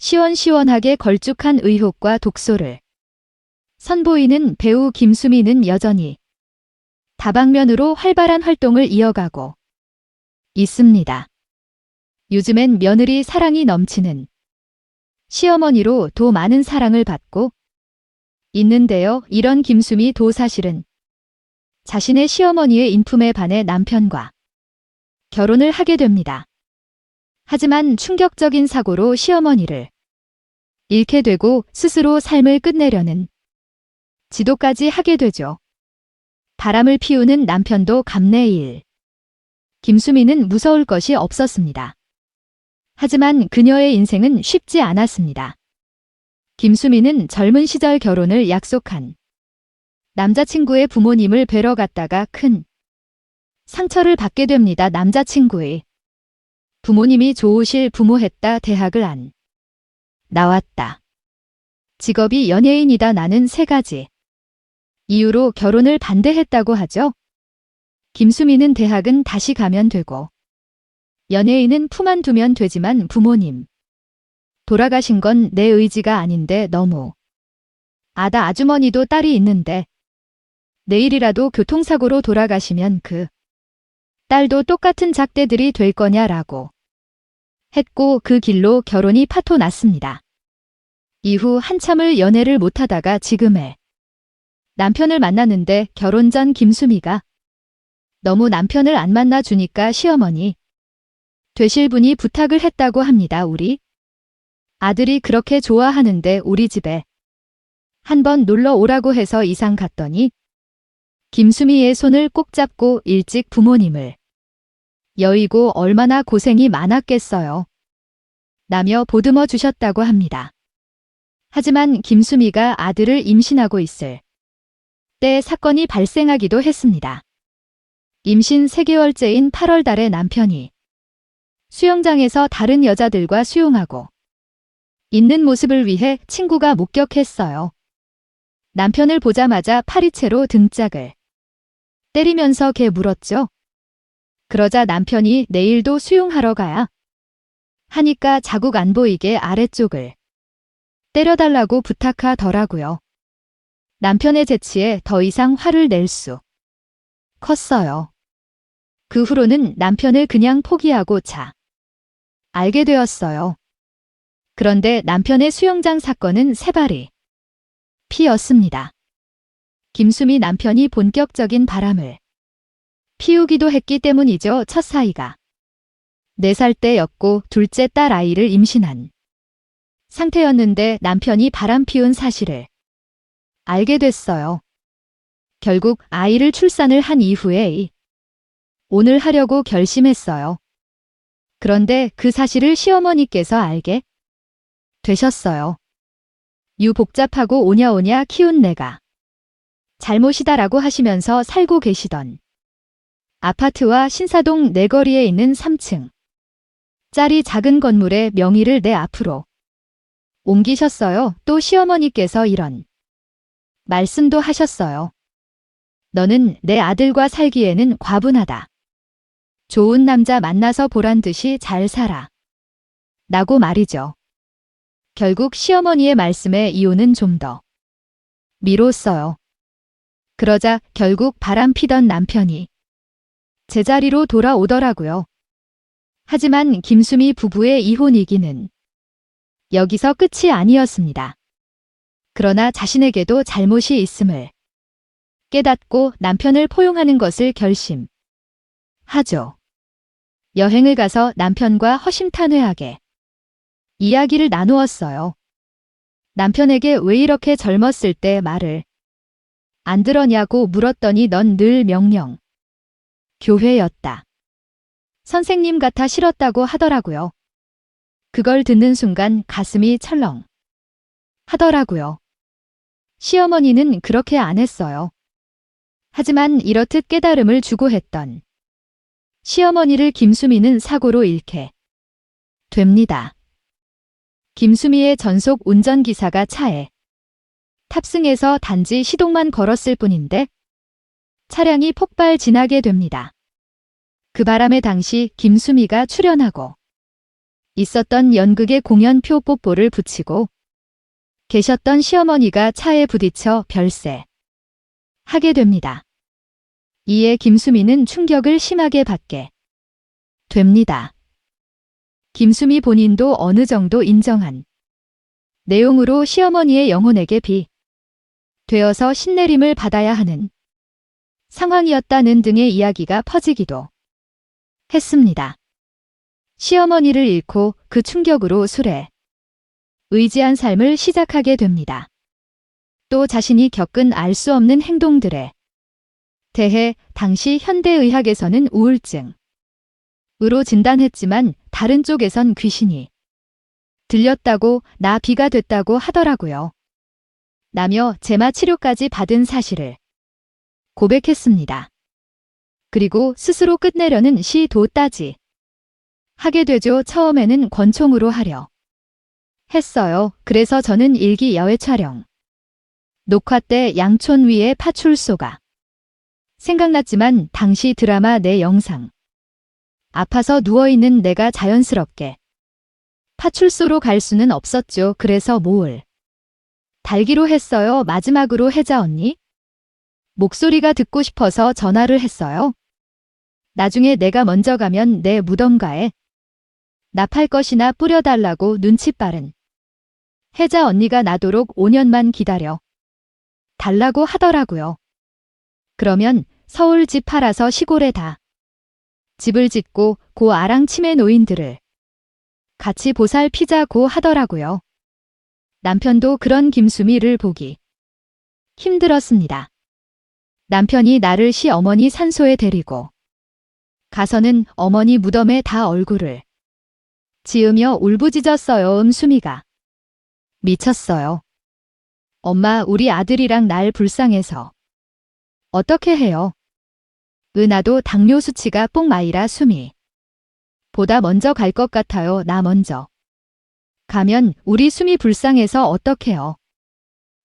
시원시원하게 걸쭉한 의혹과 독소를 선보이는 배우 김수미는 여전히 다방면으로 활발한 활동을 이어가고 있습니다. 요즘엔 며느리 사랑이 넘치는 시어머니로 도 많은 사랑을 받고 있는데요. 이런 김수미 도 사실은 자신의 시어머니의 인품에 반해 남편과 결혼을 하게 됩니다. 하지만 충격적인 사고로 시어머니를 잃게 되고 스스로 삶을 끝내려는 지도까지 하게 되죠. 바람을 피우는 남편도 감내일. 김수미는 무서울 것이 없었습니다. 하지만 그녀의 인생은 쉽지 않았습니다. 김수미는 젊은 시절 결혼을 약속한 남자친구의 부모님을 뵈러 갔다가 큰 상처를 받게 됩니다. 남자친구의 부모님이 좋으실 부모했다 대학을 안 나왔다. 직업이 연예인이다 나는 세 가지 이유로 결혼을 반대했다고 하죠. 김수미는 대학은 다시 가면 되고 연예인은 품안 두면 되지만 부모님 돌아가신 건 내 의지가 아닌데 너무 아다 아주머니도 딸이 있는데 내일이라도 교통사고로 돌아가시면 그 딸도 똑같은 작대들이 될 거냐라고 했고 그 길로 결혼이 파토 났습니다. 이후 한참을 연애를 못하다가 지금의 남편을 만났는데 결혼 전 김수미가 너무 남편을 안 만나 주니까 시어머니 되실 분이 부탁을 했다고 합니다. 우리 아들이 그렇게 좋아하는데 우리 집에 한번 놀러 오라고 해서 이상 갔더니 김수미의 손을 꼭 잡고 일찍 부모님을 여의고 얼마나 고생이 많았겠어요. 나며 보듬어 주셨다고 합니다. 하지만 김수미가 아들을 임신하고 있을 때 사건이 발생하기도 했습니다. 임신 3개월째인 8월 달에 남편이 수영장에서 다른 여자들과 수용하고 있는 모습을 위해 친구가 목격했어요. 남편을 보자마자 파리채로 등짝을 때리면서 개 물었죠. 그러자 남편이 내일도 수용하러 가야 하니까 자국 안 보이게 아래쪽을 때려달라고 부탁하더라고요. 남편의 재치에 더 이상 화를 낼 수 컸어요. 그 후로는 남편을 그냥 포기하고 자 알게 되었어요. 그런데 남편의 수영장 사건은 세발이 피었습니다. 김수미 남편이 본격적인 바람을 피우기도 했기 때문이죠. 첫 사이가 4살 때였고 둘째 딸 아이를 임신한 상태였는데 남편이 바람 피운 사실을 알게 됐어요. 결국 아이를 출산을 한 이후에 오늘 하려고 결심했어요. 그런데 그 사실을 시어머니께서 알게 되셨어요. 유 복잡하고 오냐오냐 키운 내가 잘못이다라고 하시면서 살고 계시던 아파트와 신사동 내거리에 있는 3층 짜리 작은 건물의 명의를 내 앞으로 옮기셨어요. 또 시어머니께서 이런 말씀도 하셨어요. 너는 내 아들과 살기에는 과분하다. 좋은 남자 만나서 보란 듯이 잘 살아. 라고 말이죠. 결국 시어머니의 말씀에 이혼은 좀 더 미뤘어요. 그러자 결국 바람 피던 남편이 제자리로 돌아오더라고요. 하지만 김수미 부부의 이혼 위기는 여기서 끝이 아니었습니다. 그러나 자신에게도 잘못이 있음을 깨닫고 남편을 포용하는 것을 결심 하죠. 여행을 가서 남편과 허심탄회하게 이야기를 나누었어요. 남편에게 왜 이렇게 젊었을 때 말을 안 들었냐고 물었더니 넌 늘 명령. 교회였다. 선생님 같아 싫었다고 하더라고요. 그걸 듣는 순간 가슴이 철렁 하더라고요. 시어머니는 그렇게 안 했어요. 하지만 이렇듯 깨달음을 주고 했던 시어머니를 김수미는 사고로 잃게 됩니다. 김수미의 전속 운전기사가 차에 탑승해서 단지 시동만 걸었을 뿐인데 차량이 폭발 지나게 됩니다. 그 바람에 당시 김수미가 출연하고 있었던 연극의 공연표 뽀뽀를 붙이고 계셨던 시어머니가 차에 부딪혀 별세 하게 됩니다. 이에 김수미는 충격을 심하게 받게 됩니다. 김수미 본인도 어느 정도 인정한 내용으로 시어머니의 영혼에게 비 되어서 신내림을 받아야 하는 상황이었다는 등의 이야기가 퍼지기도 했습니다. 시어머니를 잃고 그 충격으로 술에 의지한 삶을 시작하게 됩니다. 또 자신이 겪은 알 수 없는 행동들에 대해 당시 현대의학에서는 우울증 으로 진단했지만 다른 쪽에선 귀신이 들렸다고 나 비가 됐다고 하더라고요. 라며 제마 치료까지 받은 사실을 고백했습니다. 그리고 스스로 끝내려는 시도 따지 하게 되죠. 처음에는 권총으로 하려 했어요. 그래서 저는 일기 야외 촬영 녹화 때 양촌 위에 파출소가 생각났지만 당시 드라마 내 영상 아파서 누워있는 내가 자연스럽게 파출소로 갈 수는 없었죠. 그래서 모을 달기로 했어요. 마지막으로 혜자 언니 목소리가 듣고 싶어서 전화를 했어요. 나중에 내가 먼저 가면 내 무덤가에 납할 것이나 뿌려달라고 눈치 빠른 혜자 언니가 나도록 5년만 기다려 달라고 하더라고요. 그러면 서울 집 팔아서 시골에 다 집을 짓고 고 아랑 치매 노인들을 같이 보살피자고 하더라고요. 남편도 그런 김수미를 보기 힘들었습니다. 남편이 나를 시어머니 산소에 데리고 가서는 어머니 무덤에 다 얼굴을 지으며 울부짖었어요. 음수미가 미쳤어요. 엄마 우리 아들이랑 날 불쌍해서 어떻게 해요? 은하도 당뇨 수치가 뽕마이라 숨이 보다 먼저 갈 것 같아요. 나 먼저. 가면 우리 숨이 불쌍해서 어떡해요?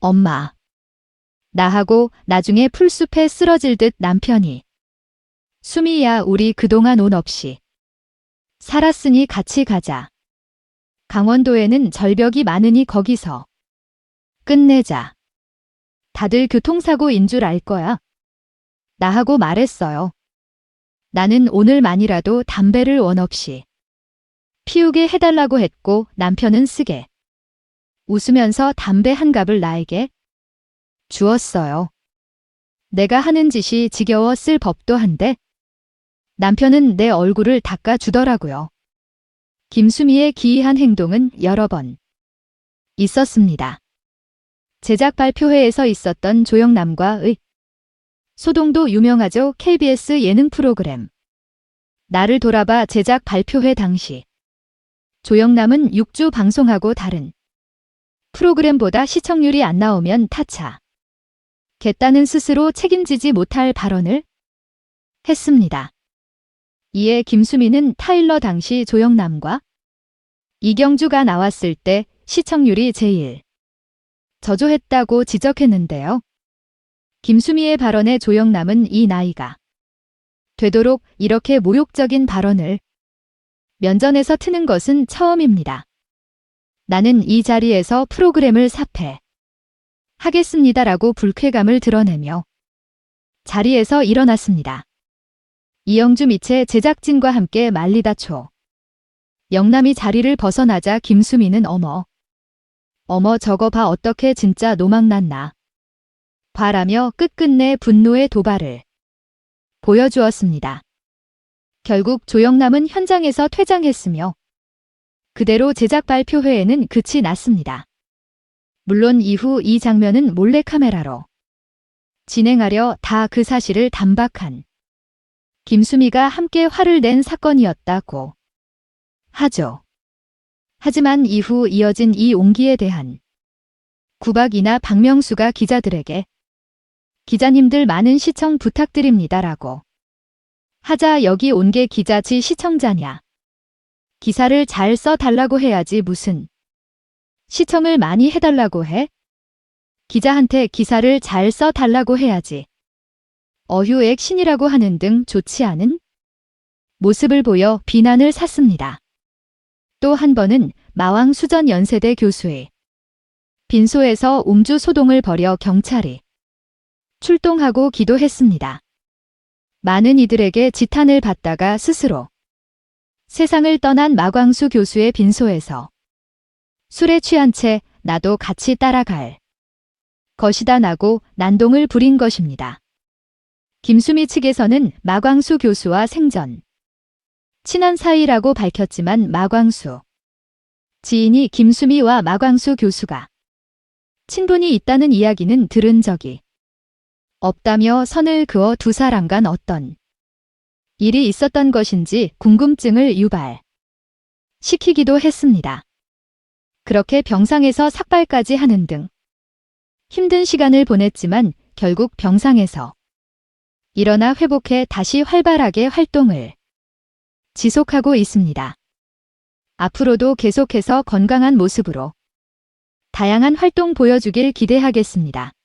엄마. 나하고 나중에 풀숲에 쓰러질 듯 남편이. 수미야 우리 그동안 온 없이. 살았으니 같이 가자. 강원도에는 절벽이 많으니 거기서. 끝내자. 다들 교통사고인 줄 알 거야. 나하고 말했어요. 나는 오늘만이라도 담배를 원 없이 피우게 해달라고 했고 남편은 쓰게 웃으면서 담배 한 갑을 나에게 주었어요. 내가 하는 짓이 지겨워 쓸 법도 한데 남편은 내 얼굴을 닦아주더라고요. 김수미의 기이한 행동은 여러 번 있었습니다. 제작 발표회에서 있었던 조영남과의 소동도 유명하죠. KBS 예능 프로그램. 나를 돌아봐 제작 발표회 당시. 조영남은 6주 방송하고 다른 프로그램보다 시청률이 안 나오면 타차. 겠다는 스스로 책임지지 못할 발언을 했습니다. 이에 김수미는 타일러 당시 조영남과 이경주가 나왔을 때 시청률이 제일 저조했다고 지적했는데요. 김수미의 발언에 조영남은 이 나이가 되도록 이렇게 모욕적인 발언을 면전에서 트는 것은 처음입니다. 나는 이 자리에서 프로그램을 사퇴 하겠습니다라고 불쾌감을 드러내며 자리에서 일어났습니다. 이영주 미체 제작진과 함께 말리다 초. 영남이 자리를 벗어나자 김수미는 어머. 어머 저거 봐 어떻게 진짜 노망났나. 봐라며 끝끝내 분노의 도발을 보여주었습니다. 결국 조영남은 현장에서 퇴장했으며 그대로 제작 발표회에는 끝이 났습니다. 물론 이후 이 장면은 몰래카메라로 진행하려 다 그 사실을 단박한 김수미가 함께 화를 낸 사건이었다고 하죠. 하지만 이후 이어진 이 옹기에 대한 구박이나 박명수가 기자들에게 기자님들 많은 시청 부탁드립니다라고 하자 여기 온 게 기자지 시청자냐. 기사를 잘 써달라고 해야지 무슨 시청을 많이 해달라고 해? 기자한테 기사를 잘 써달라고 해야지. 어휴 액 신이라고 하는 등 좋지 않은 모습을 보여 비난을 샀습니다. 또 한 번은 마왕 수전 연세대 교수의 빈소에서 음주 소동을 벌여 경찰이 출동하고 기도했습니다. 많은 이들에게 지탄을 받다가 스스로 세상을 떠난 마광수 교수의 빈소에서 술에 취한 채 나도 같이 따라갈 것이다 나고 난동을 부린 것입니다. 김수미 측에서는 마광수 교수와 생전 친한 사이라고 밝혔지만 마광수 지인이 김수미와 마광수 교수가 친분이 있다는 이야기는 들은 적이 없다며 선을 그어 두 사람 간 어떤 일이 있었던 것인지 궁금증을 유발 시키기도 했습니다. 그렇게 병상에서 삭발까지 하는 등 힘든 시간을 보냈지만 결국 병상에서 일어나 회복해 다시 활발하게 활동을 지속하고 있습니다. 앞으로도 계속해서 건강한 모습으로 다양한 활동 보여주길 기대하겠습니다.